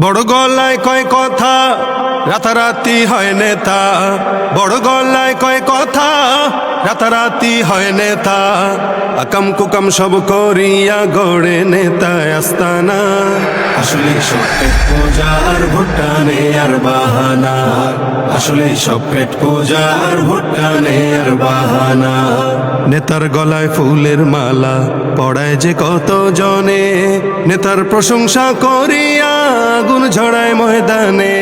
বড় গলায় কয় কথা, রাতারাতি হয় নেতা। বড় গলায় কয় কথা, রাতারাতি হয় নেতা। আকাম কুকাম সব করিয়া গড়ে নেতা আস্তানা। আসলে সব পেট পূজা আর ভুটানে আর বাহানা। আসলে সব পেট পূজা আর ভুটানে আর বাহানা। নেতার গলায় ফুলের মালা পড়ায় যে কত জনে। নেতার প্রশংসা করিয়া আগুন ঝড়ায় ময়দানে।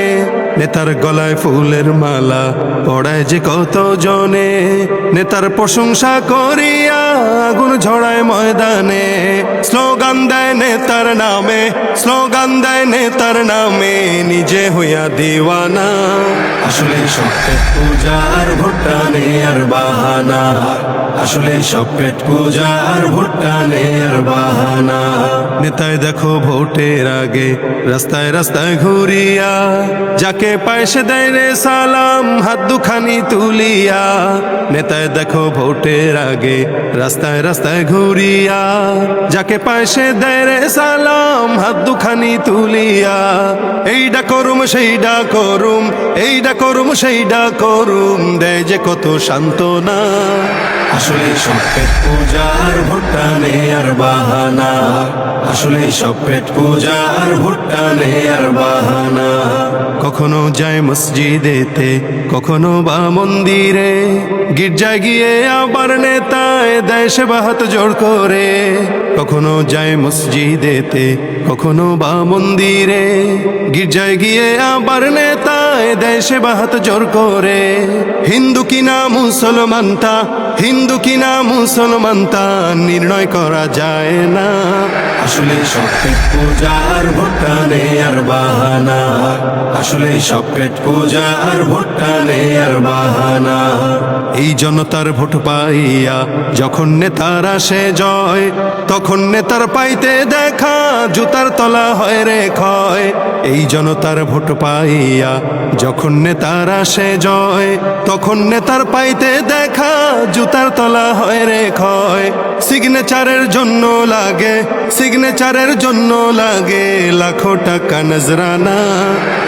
নেতার গলায় ফুলের মালা, পড়ায় যে কত জনে নেতার প্রশংসা করিয়া আগুন ঝড়ায় ময়দানে। স্লোগান দেয় নেতার নামে, স্লোগান দেয় নেতার নামে, নিজে হইয়া দিওয়ানা। আসলে সব পেট পূজা আর বাহানা। আসলে সব পেট পূজা আর ভুটানে আর বাহানা। নেতায় দেখো ভোটের আগে, রাস্তায় রাস্তায় ঘুরিয়া, যাকে পায়সে দেয় রে সালাম হাত দুখানি তুলিয়া। নেতায় দেখো ভোটের আগে রাস্তায় রাস্তায় ঘুরিয়া। যাকে পায়সে দেয় রে সালাম, হাত দুখানি তুলিয়া, এইডা করুম, সেইডা করুম, এইডা করুম, সেইডা করুম, দেয় যে কত সান্ত্বনা। আসলে সব পেট পূজা আর ভুটানে আর বাহানা। আসলে সব পেট পূজা আর ভুটানে আর বাহানা। কখনো যায় মসজিদেতে, কখনো বা মন্দিরে, গির্জায় গিয়ে আবার নেতায় দেয় সেবা হাত জোর করে। কখনো যায় মসজিদেতে, কখনো বা মন্দিরে। গির্জায় গিয়ে আবার নেতায় দেশে বাহাত হাত জোর করে। হিন্দু কিনা মুসলমান তা হিন্দু কিনা মুসলমান তা নির্ণয় করা যায় না। আসলে সব পেট পূজা আর ভুটানে আর বাহানা। আসলে সব পেট পূজা আর ভুটানে আর বাহানা। এই জনতার ভোট পাইয়া যখন নেতার আসে জয়, তখন নেতার পাইতে দেখা জুতার তলা হয় রে ক্ষয়। এই জনতার ভোট পাইয়া যখন নেতার আসে জয়, তখন নেতার পাইতে দেখা জুতার তলা হয় রে ক্ষয় সিগনেচারের জন্য লাগে। সিগনেচারের জন্য লাগে লাখো টাকা নজরানা।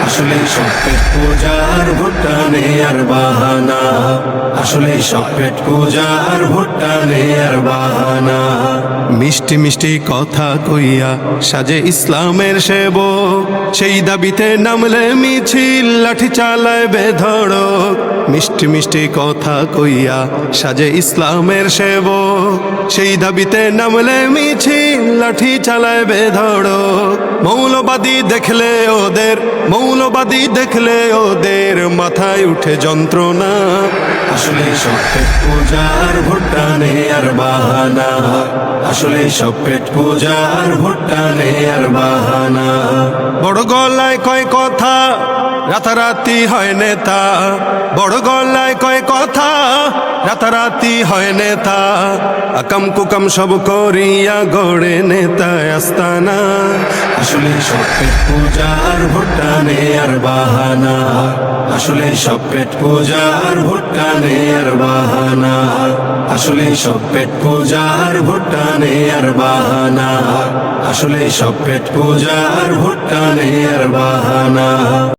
আসলে সব পেট পূজা আর ভুটানে আর বাহানা। আসলে সব পেট পূজা আর ভুটানে আর বাহানা। মিষ্টি মিষ্টি কথা কইয়া সাজে ইসলামের সেব সেই দাবিতে নামলে মিছিল, লাঠি চালায় বেধড়ক। মিষ্টি মিষ্টি কথা কইয়া সাজে ইসলামের সেব সেই দাবিতে নামলে মিছিল লাঠি চালায় বেধড়ক মৌলবাদী দেখলে ওদের, মৌলবাদী দেখলে ওদের মাথায় উঠে যন্ত্রণা। আসলে সব পেট পূজা আর ভুটানে আর বাহানা। আসলে সব পেট পূজা আর ভুটানে আর বাহানা। বড় গলায় কয় কথা, রাতারাতি হয় নেতা। বড় গলায় কয় কথা, রাতারাতি হয় নেতা। আকাম কুকাম সব করিয়া গড়ে নেতা আস্তানা। আসলে সব পেট পূজা আর ভুটানে আর বাহানা। আসলে সব পেট পূজা আর ভুটানে আর বাহানা। আসলে সব পেট পূজা আর ভুটানে আর বাহানা। আসলে সব পেট পূজা আর ভুটানে আর বাহানা।